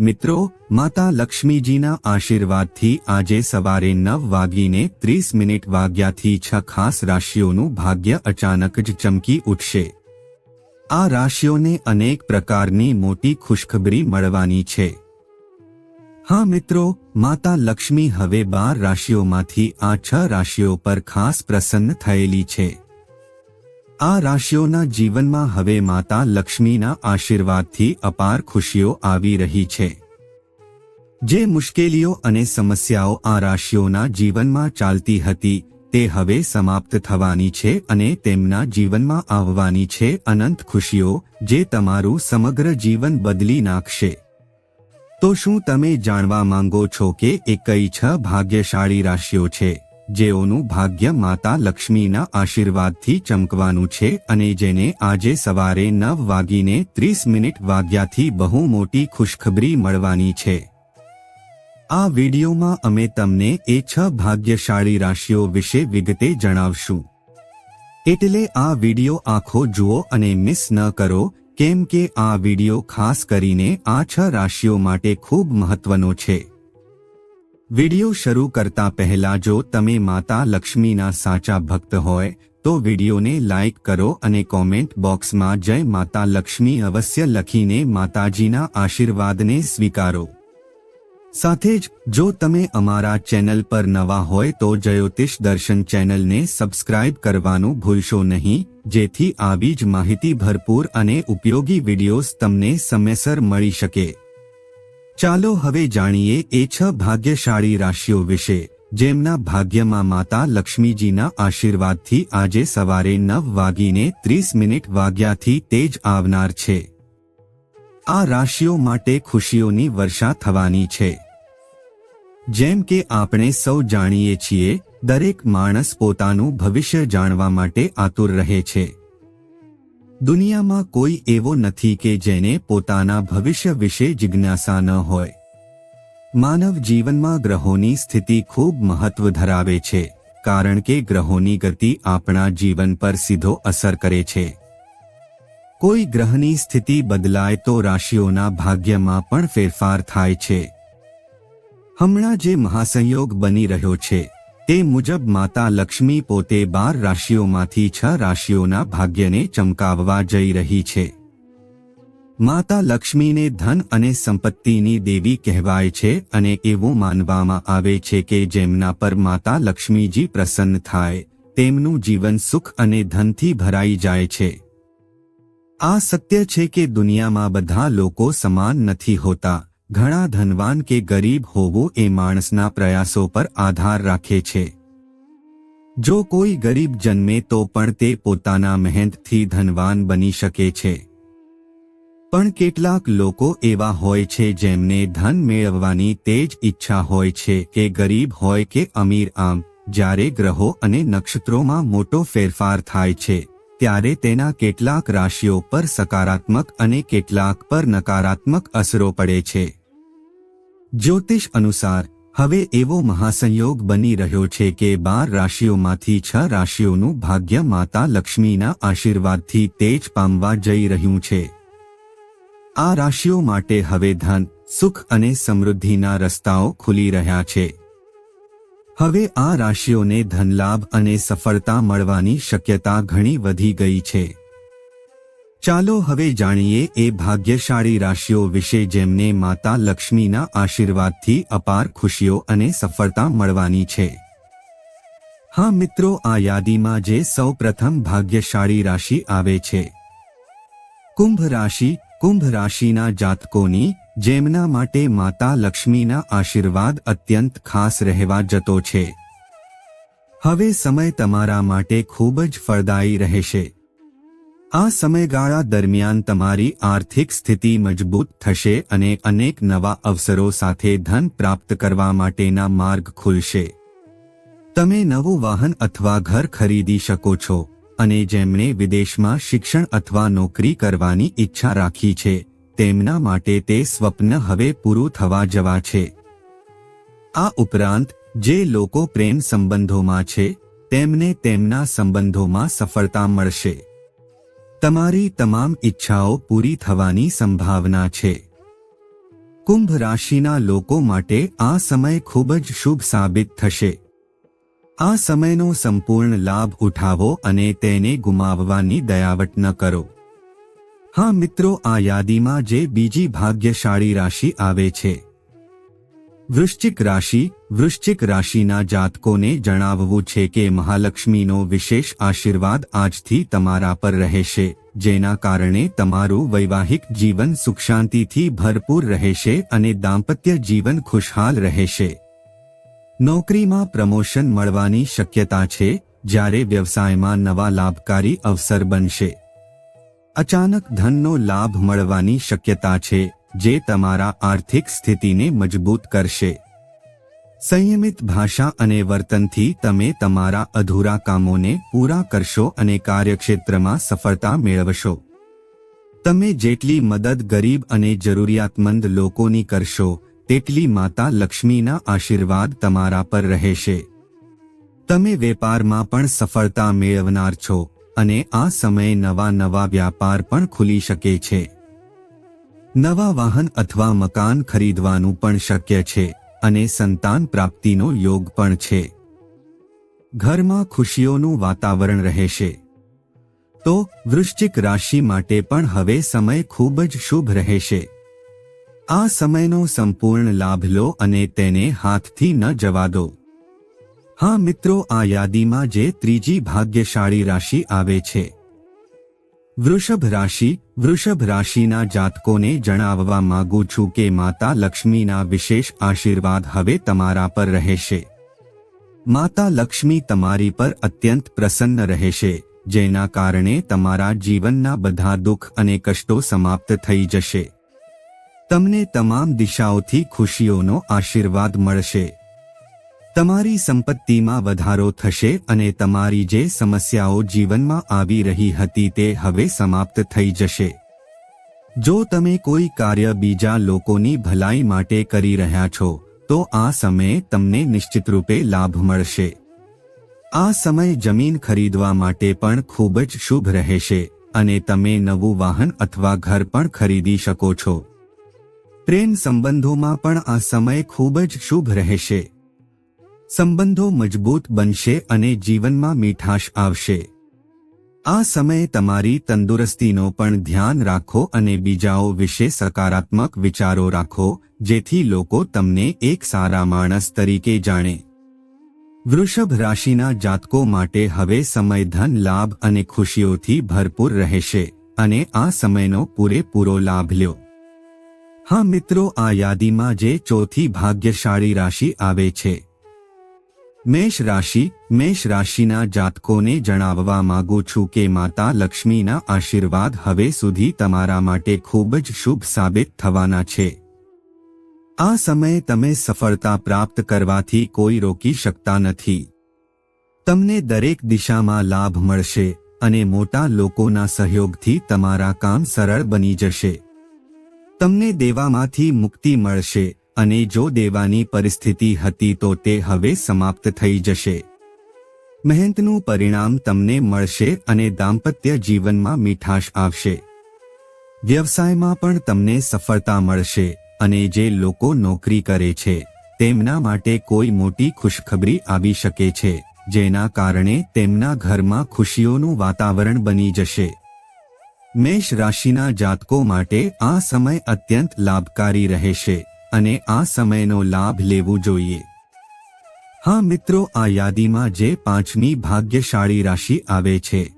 મિત્રો, માતા લક્ષ્મીજીના આશીર્વાદથી આજે સવારે નવ વાગીને ત્રીસ મિનિટ વાગ્યાથી છ ખાસ રાશિઓનું ભાગ્ય અચાનક જ ચમકી ઉઠશે. આ રાશિઓને અનેક પ્રકારની મોટી ખુશખબરી મળવાની છે. હા મિત્રો, માતા લક્ષ્મી હવે બાર રાશિઓમાંથી આ છ રાશિઓ પર ખાસ પ્રસન્ન થયેલી છે. આ રાશિઓના જીવનમાં હવે માતા લક્ષ્મીના આશીર્વાદથી અપાર ખુશીઓ આવી રહી છે. જે મુશ્કેલીઓ અને સમસ્યાઓ આ રાશિઓના જીવનમાં ચાલતી હતી, તે હવે સમાપ્ત થવાની છે અને તેમના જીવનમાં આવવાની છે અનંત ખુશીઓ, જે તમારું સમગ્ર જીવન બદલી નાખશે. તો શું તમે જાણવા માંગો છો કે એ કઈ છ ભાગ્યશાળી રાશિઓ છે? જેઓનું ભાગ્ય માતા લક્ષ્મીના આશીર્વાદથી ચમકવાનું છે અને જેને આજે સવારે નવ વાગીને ત્રીસ મિનિટ વાગ્યાથી બહુ મોટી ખુશખબરી મળવાની છે. આ વિડીયોમાં અમે તમને એ છ ભાગ્યશાળી રાશિઓ વિશે વિગતે જણાવશું. એટલે આ વીડિયો આખો જુઓ અને મિસ ન કરો, કેમ કે આ વીડિયો ખાસ કરીને આ છ રાશિઓ માટે ખૂબ મહત્વનો છે. વિડિયો શરૂ કરતા પહેલા જો તમે માતા લક્ષ્મીના સાચા ભક્ત હોય, તો વિડીયોને લાઇક કરો અને કોમેન્ટ બોક્સમાં જય માતા લક્ષ્મી અવશ્ય લખીને માતાજીના આશીર્વાદને સ્વીકારો. સાથે જ, જો તમે અમારા ચેનલ પર નવા હોય તો જયોતિષ દર્શન ચેનલને સબસ્ક્રાઇબ કરવાનું ભૂલશો નહીં, જેથી આવી જ માહિતી ભરપૂર અને ઉપયોગી વિડીયોઝ તમને સમયસર મળી શકે. ચાલો હવે જાણીએ એ છ ભાગ્યશાળી રાશિઓ વિશે, જેમના ભાગ્યમાં માતા લક્ષ્મીજીના આશીર્વાદથી આજે સવારે નવ વાગીને ત્રીસ મિનિટ વાગ્યાથી તેજ આવનાર છે. આ રાશિઓ માટે ખુશીઓની વર્ષા થવાની છે. જેમ કે આપણે સૌ જાણીએ છીએ, દરેક માણસ પોતાનું ભવિષ્ય જાણવા માટે આતુર રહે છે. દુનિયામાં કોઈ એવો નથી કે જેને પોતાના ભવિષ્ય વિશે જિજ્ઞાસા ન હોય. માનવ જીવનમાં ગ્રહોની સ્થિતિ ખૂબ મહત્વ ધરાવે છે, કારણ કે ગ્રહોની ગતિ આપણા જીવન પર સીધો અસર કરે છે. કોઈ ગ્રહની સ્થિતિ બદલાય તો રાશિઓના ભાગ્યમાં પણ ફેરફાર થાય છે. હમણાં જે મહાસંયોગ બની રહ્યો છે તે મુજબ માતા લક્ષ્મી પોતે બાર રાશિઓમાંથી છ રાશિઓના ભાગ્યને ચમકાવવા જઈ રહી છે. માતા લક્ષ્મીને ધન અને સંપત્તિની દેવી કહેવાય છે અને એવું માનવામાં આવે છે કે જેમના પર માતા લક્ષ્મીજી પ્રસન્ન થાય, તેમનું જીવન સુખ અને ધનથી ભરાઈ જાય છે. આ સત્ય છે કે દુનિયામાં બધા લોકો સમાન નથી હોતા. ઘણા ધનવાન કે ગરીબ હોવું એ માણસના પ્રયાસો પર આધાર રાખે છે. જો કોઈ ગરીબ જન્મે તો પણ તે પોતાના મહેનતથી ધનવાન બની શકે છે. પણ કેટલાક લોકો એવા હોય છે જેમને ધન મેળવવાની તેજ ઈચ્છા હોય છે કે ગરીબ હોય કે અમીર આમ, જ્યારે ગ્રહો અને નક્ષત્રોમાં મોટો ફેરફાર થાય છે, ત્યારે તેના કેટલાક રાશિઓ પર સકારાત્મક અને કેટલાક પર નકારાત્મક અસરો પડે છે. જ્યોતિષ અનુસાર, હવે એવો મહાસંયોગ બની રહ્યો છે કે બાર રાશિઓમાંથી છ રાશિઓનું ભાગ્ય માતા લક્ષ્મીના આશીર્વાદથી તેજ પામવા જઈ રહ્યું છે. આ રાશિઓ માટે હવે ધન, સુખ અને સમૃદ્ધિના રસ્તાઓ ખુલી રહ્યા છે. હવે આ રાશિઓને ધનલાભ અને સફળતા મળવાની શક્યતા ઘણી વધી ગઈ છે. ચાલો હવે જાણીએ એ ભાગ્યશાળી રાશિઓ વિશે જેમને માતા લક્ષ્મીના આશીર્વાદથી અપાર ખુશીઓ અને સફળતા મળવાની છે. હા મિત્રો, આ યાદીમાં જે સૌ પ્રથમ ભાગ્યશાળી રાશિ આવે છે. કુંભ રાશિ, કુંભ રાશિના જાતકોની, જેમના માટે માતા લક્ષ્મીના આશીર્વાદ અત્યંત ખાસ રહેવા જતો છે. હવે સમય તમારા માટે ખૂબ જ ફળદાયી રહેશે. આ સમયગાળા દરમિયાન તમારી આર્થિક સ્થિતિ મજબૂત થશે અને અનેક નવા અવસરો સાથે ધન પ્રાપ્ત કરવા માટેના માર્ગ ખુલશે. તમે નવું વાહન અથવા ઘર ખરીદી શકો છો અને જેમણે વિદેશમાં શિક્ષણ અથવા નોકરી કરવાની ઈચ્છા રાખી છે, તેમના માટે તે સ્વપ્ન હવે પૂરું થવા જવા છે. આ ઉપરાંત, જે લોકો પ્રેમ સંબંધોમાં છે, તેમને તેમના સંબંધોમાં સફળતા મળશે. તમારી તમામ ઈચ્છાઓ પૂરી થવાની સંભાવના છે. કુંભ રાશિના લોકો માટે આ સમય ખૂબ જ શુભ સાબિત થશે. આ સમયનો સંપૂર્ણ લાભ ઉઠાવો અને તેને ગુમાવવાની દયાવટ ન કરો. હા મિત્રો, આ યાદીમાં જે બીજી ભાગ્યશાળી રાશિ આવે છે. વૃશ્ચિક રાશિ, વૃશ્ચિક રાશિના જાતકોને જણાવવું છે કે મહાલક્ષ્મીનો વિશેષ આશીર્વાદ આજથી તમારા પર રહેશે, જેના કારણે તમારું વૈવાહિક જીવન સુખ શાંતિથી ભરપૂર રહેશે અને દાંપત્ય જીવન ખુશહાલ રહેશે. નોકરીમાં પ્રમોશન મળવાની શક્યતા છે, જ્યારે વ્યવસાયમાં નવા લાભકારી અવસર બનશે. અચાનક ધનનો લાભ મળવાની શક્યતા છે જે તમારા આર્થિક સ્થિતિને મજબૂત કરશે. સંયમિત ભાષા અને વર્તનથી તમે તમારા અધૂરા કામોને પૂરા કરશો અને કાર્યક્ષેત્રમાં સફળતા મેળવશો. તમે જેટલી મદદ ગરીબ અને જરૂરિયાતમંદ લોકોની કરશો, તેટલી માતા લક્ષ્મીના આશીર્વાદ તમારા પર રહેશે. તમે વેપારમાં પણ સફળતા મેળવનાર છો અને આ સમયે નવા નવા વ્યાપાર પણ ખુલી શકે છે. નવા વાહન અથવા મકાન ખરીદવાનું પણ શક્ય છે અને સંતાન પ્રાપ્તિનો યોગ પણ છે. ઘરમાં ખુશીઓનું વાતાવરણ રહેશે. તો વૃશ્ચિક રાશિ માટે પણ હવે સમય ખૂબ જ શુભ રહેશે. આ સમયનો સંપૂર્ણ લાભ લો અને તેને હાથથી ન જવા દો. હા મિત્રો, આ યાદીમાં જે ત્રીજી ભાગ્યશાળી રાશિ આવે છે. વૃષભ રાશિ, વૃષભ રાશિના જાતકોને જણાવવા માંગુ છું કે માતા લક્ષ્મીના વિશેષ આશીર્વાદ હવે તમારા પર રહેશે. માતા લક્ષ્મી તમારી પર અત્યંત પ્રસન્ન રહેશે, જેના કારણે તમારા જીવનના બધા દુઃખ અને કષ્ટો સમાપ્ત થઈ જશે. તમને તમામ દિશાઓથી ખુશીઓનો આશીર્વાદ મળશે. તમારી સંપત્તિમાં વધારો થશે અને તમારી જે સમસ્યાઓ જીવનમાં આવી રહી હતી તે હવે સમાપ્ત થઈ જશે. જો તમે કોઈ કાર્ય બીજા લોકોની ભલાઈ માટે કરી રહ્યા છો, તો આ સમયે તમને નિશ્ચિત રૂપે લાભ મળશે. આ સમય જમીન ખરીદવા માટે પણ ખૂબ જ શુભ રહેશે અને તમે નવું વાહન અથવા ઘર પણ ખરીદી શકો છો. પ્રેમ સંબંધોમાં પણ આ સમય ખૂબ જ શુભ રહેશે. સંબંધો મજબૂત બનશે અને જીવનમાં મીઠાશ આવશે. આ સમયે તમારી તંદુરસ્તીનો પણ ધ્યાન રાખો અને બીજાઓ વિશે સકારાત્મક વિચારો રાખો, જેથી લોકો તમને એક સારા માણસ તરીકે જાણે. વૃષભ રાશિના જાતકો માટે હવે સમય ધન, લાભ અને ખુશીઓથી ભરપૂર રહેશે અને આ સમયનો પૂરેપૂરો લાભ લ્યો. હા મિત્રો, આ યાદીમાં જે ચોથી ભાગ્યશાળી રાશિ આવે છે. મેષ રાશિ, મેષ રાશિના જાતકોને જણાવવા માંગુ છું કે માતા લક્ષ્મીના આશીર્વાદ હવે સુધી તમારા માટે ખૂબ જ શુભ સાબિત થવાના છે. આ સમયે તમે સફળતા પ્રાપ્ત કરવાથી કોઈ રોકી શકતા નથી. તમને દરેક દિશામાં લાભ મળશે અને મોટા લોકોના સહયોગથી તમારા કામ સરળ બની જશે. તમને દેવામાંથી મુક્તિ મળશે અને જો દેવાની પરિસ્થિતિ હતી તો તે હવે સમાપ્ત થઈ જશે. મહેનતનું પરિણામ તમને મળશે અને દાંપત્ય જીવનમાં મીઠાશ આવશે. વ્યવસાયમાં પણ તમને સફળતા મળશે અને જે લોકો નોકરી કરે છે, તેમના માટે કોઈ મોટી ખુશખબરી આવી શકે છે, જેના કારણે તેમના ઘરમાં ખુશીઓનું વાતાવરણ બની જશે. મેષ રાશિના જાતકો માટે આ સમય અત્યંત લાભકારી રહેશે. અને આ સમયનો લાભ લેવો જોઈએ. હા મિત્રો, આ યાદીમાં જે પાંચમી ભાગ્યશાળી રાશિ આવે છે.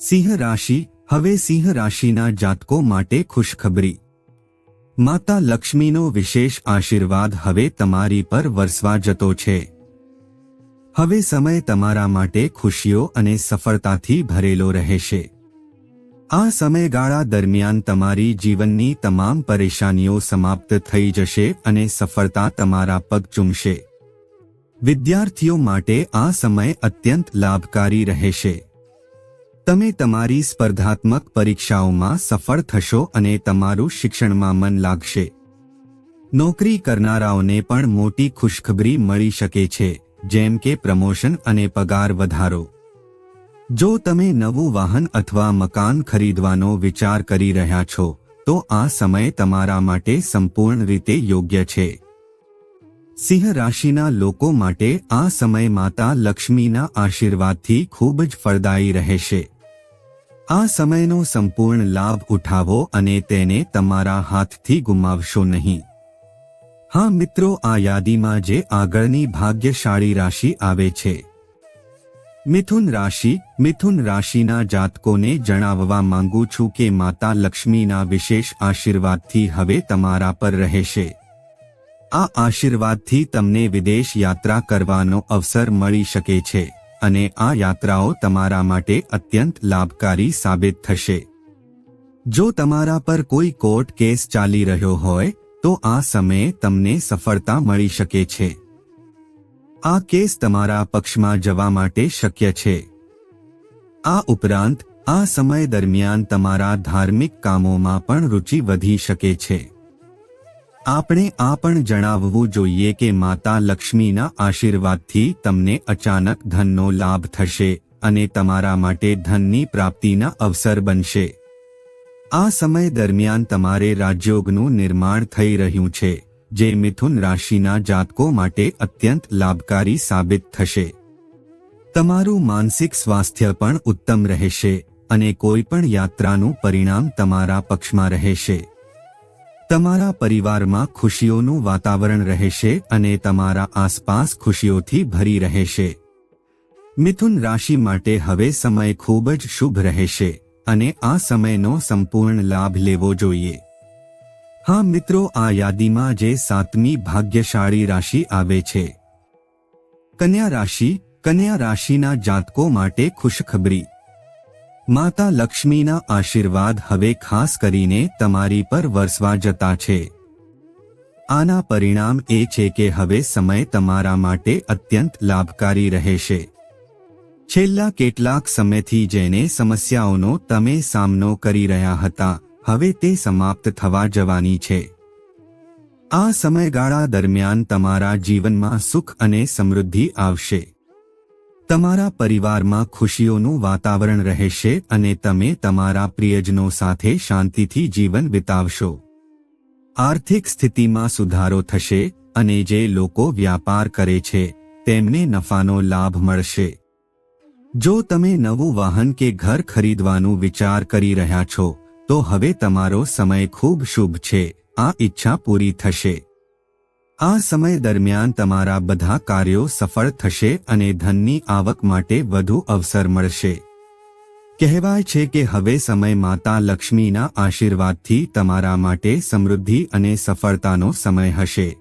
સિંહ રાશિ, હવે સિંહ રાશિના જાતકો માટે ખુશખબરી. માતા લક્ષ્મીનો વિશેષ આશીર્વાદ હવે તમારી પર વરસવા જતો છે. હવે સમય તમારા માટે ખુશીઓ અને સફળતાથી ભરેલો રહેશે. આ સમયગાળા દરમિયાન તમારી જીવનની તમામ પરેશાનીઓ સમાપ્ત થઈ જશે અને સફળતા તમારા પગ ચૂમશે. વિદ્યાર્થીઓ માટે આ સમય અત્યંત લાભકારી રહેશે. તમે તમારી સ્પર્ધાત્મક પરીક્ષાઓમાં સફળ થશો અને તમારું શિક્ષણમાં મન લાગશે. નોકરી કરનારાઓને પણ મોટી ખુશખબરી મળી શકે છે, જેમ કે પ્રમોશન અને પગાર વધારો. જો તમે નવું વાહન અથવા મકાન ખરીદવાનો વિચાર કરી રહ્યા છો, તો આ સમય તમારા માટે સંપૂર્ણ રીતે યોગ્ય છે. સિંહ રાશિના લોકો માટે આ સમય માતા લક્ષ્મીના આશીર્વાદથી ખૂબ જ ફળદાયી રહેશે. આ સમયનો સંપૂર્ણ લાભ ઉઠાવો અને તેને તમારા હાથથી ગુમાવશો નહીં. હા મિત્રો, આ યાદીમાં જે આગળની ભાગ્યશાળી રાશિ આવે છે. મિથુન રાશિ, મિથુન રાશિના જાતકોને જણાવવા માંગુ છું કે માતા લક્ષ્મીના વિશેષ આશીર્વાદથી હવે તમારા પર રહેશે. આ આશીર્વાદથી તમને વિદેશ યાત્રા કરવાનો અવસર મળી શકે છે અને આ યાત્રાઓ તમારા માટે અત્યંત લાભકારી સાબિત થશે. જો તમારા પર કોઈ કોર્ટ કેસ ચાલી રહ્યો હોય, તો આ સમયે તમને સફળતા મળી શકે છે. આ કેસ તમારા પક્ષમાં જવા માટે શક્ય છે. આ ઉપરાંત, આ સમય દરમિયાન તમારા ધાર્મિક કામોમાં પણ રુચિ વધી શકે છે. આપણે આ પણ જણાવવું જોઈએ કે માતા લક્ષ્મીના આશીર્વાદથી તમને અચાનક ધનનો લાભ થશે અને તમારા માટે ધનની પ્રાપ્તિના અવસર બનશે. આ સમય દરમિયાન તમારે રાજયોગનું નિર્માણ થઈ રહ્યું છે. જે મિથુન રાશિના જાતકો માટે અત્યંત લાભકારી સાબિત થશે. તમારું માનસિક સ્વાસ્થ્ય પણ ઉત્તમ રહેશે અને કોઈપણ યાત્રાનું પરિણામ તમારા પક્ષમાં રહેશે. તમારા પરિવારમાં ખુશીઓનું વાતાવરણ રહેશે અને તમારા આસપાસ ખુશીઓથી ભરી રહેશે. મિથુન રાશિ માટે હવે સમય ખૂબ જ શુભ રહેશે અને આ સમયનો સંપૂર્ણ લાભ લેવો જોઈએ. હા મિત્રો, આ યાદીમાં જે સાતમી ભાગ્યશાળી રાશિ આવે છે. કન્યા રાશિ, કન્યા રાશિના જાતકો માટે ખુશખબરી. માતા લક્ષ્મીના આશીર્વાદ હવે ખાસ કરીને તમારી પર વરસવા જતા છે. આના પરિણામ એ છે કે હવે સમય તમારા માટે અત્યંત લાભકારી રહેશે. છેલ્લા કેટલાક સમયથી જેને સમસ્યાઓનો તમે સામનો કરી રહ્યા હતા. હવે તે સમાપ્ત થવા જવાની છે. આ સમયગાળા દરમિયાન તમારા જીવનમાં સુખ અને સમૃદ્ધિ આવશે. તમારા પરિવારમાં ખુશીઓનું વાતાવરણ રહેશે અને તમે તમારા પ્રિયજનો સાથે શાંતિથી જીવન વિતાવશો. આર્થિક સ્થિતિમાં સુધારો થશે અને જે લોકો વ્યાપાર કરે છે, તેમને નફાનો લાભ મળશે. જો તમે નવું વાહન કે ઘર ખરીદવાનું વિચાર કરી રહ્યા છો તો હવે તમારો સમય ખૂબ શુભ છે. આ ઈચ્છા પૂરી થશે. આ સમય દરમિયાન તમારા બધા કાર્યો સફળ થશે અને ધનની આવક માટે વધુ અવસર મળશે. કહેવાય છે કે હવે સમય માતા લક્ષ્મીના આશીર્વાદથી તમારા માટે સમૃદ્ધિ અને સફળતાનો સમય હશે.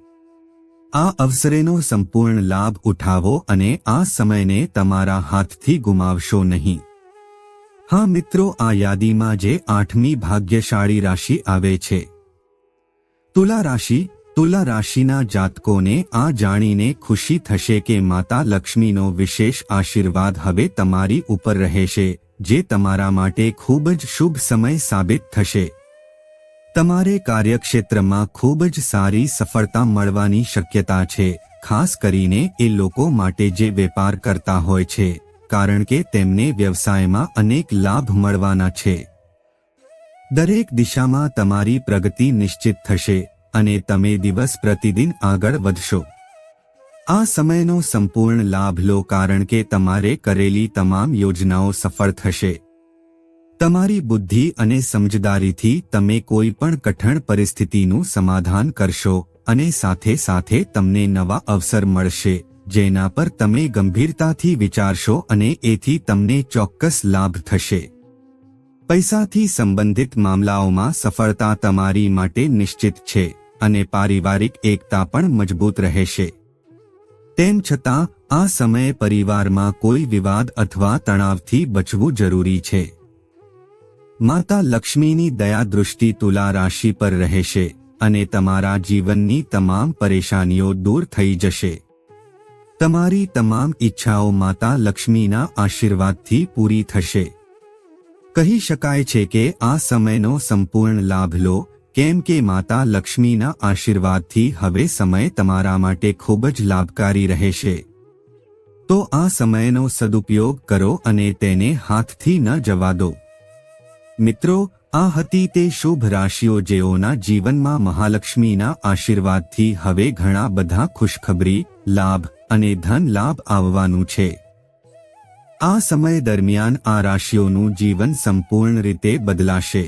આ અવસરેનો સંપૂર્ણ લાભ ઉઠાવો અને આ સમયને તમારા હાથથી ગુમાવશો નહીં. હા મિત્રો, આ યાદીમાં જે આઠમી ભાગ્યશાળી રાશિ આવે છે. તુલા રાશિ, તુલા રાશિના જાતકોને આ જાણીને ખુશી થશે કે માતા લક્ષ્મીનો વિશેષ આશીર્વાદ હવે તમારી ઉપર રહેશે, જે તમારા માટે ખૂબ જ શુભ સમય સાબિત થશે. તમારે કાર્યક્ષેત્રમાં ખૂબ જ સારી સફળતા મળવાની શક્યતા છે, ખાસ કરીને એ લોકો માટે જે વેપાર કરતા હોય છે. કારણ કે તેમને વ્યવસાયમાં અનેક લાભ મળવાના છે. દરેક દિશામાં તમારી પ્રગતિ નિશ્ચિત થશે અને તમે દિવસ પ્રતિદિન આગળ વધશો. આ સમયનો સંપૂર્ણ લાભ લો કારણ કે તમારે કરેલી તમામ યોજનાઓ સફળ થશે. તમારી બુદ્ધિ અને સમજદારીથી તમે કોઈ પણ કઠણ પરિસ્થિતિનું સમાધાન કરશો અને સાથે સાથે તમને નવા અવસર મળશે. જેના પર તમે ગંભીરતાથી વિચારશો અને એથી તમને ચોક્કસ લાભ થશે. પૈસાથી સંબંધિત મામલાઓમાં સફળતા તમારી માટે નિશ્ચિત છે અને પારિવારિક એકતા પણ મજબૂત રહેશે. તેમ છતાં, આ સમયે પરિવારમાં કોઈ વિવાદ અથવા તણાવથી બચવું જરૂરી છે. માતા લક્ષ્મીની દયા દૃષ્ટિ તુલા રાશિ પર રહેશે અને તમારા જીવનની તમામ પરેશાનીઓ દૂર થઈ જશે. તમારી તમામ ઈચ્છાઓ માતા લક્ષ્મીના આશીર્વાદથી પૂરી થશે. કહી શકાય છે કે આ સમયનો સંપૂર્ણ લાભ લો, કેમ કે માતા લક્ષ્મીના આશીર્વાદથી હવે સમય તમારા માટે ખૂબ જ લાભકારી રહેશે. તો આ સમયનો સદુપયોગ કરો અને તેને હાથથી ન જવા દો. મિત્રો, આ હતી તે શુભ રાશિઓ જેઓના જીવનમાં મહાલક્ષ્મીના આશીર્વાદથી હવે ઘણા બધા ખુશખબરી, લાભ અને ધન લાભ આવવાનું છે. આ સમય દરમિયાન આ રાશિઓનું જીવન સંપૂર્ણ રીતે બદલાશે.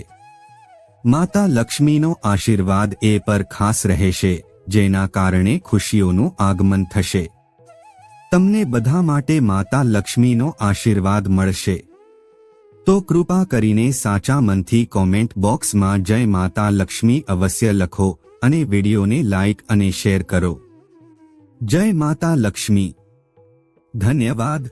માતા લક્ષ્મીનો આશીર્વાદ એ પર ખાસ રહેશે, જેના કારણે ખુશીઓનું આગમન થશે. તમને બધા માટે માતા લક્ષ્મીનો આશીર્વાદ મળશે. તો કૃપા કરીને સાચા મનથી કોમેન્ટ બોક્સમાં જય માતા લક્ષ્મી અવશ્ય લખો અને વિડીયોને લાઇક અને શેર કરો. જય માતા લક્ષ્મી. ધન્યવાદ.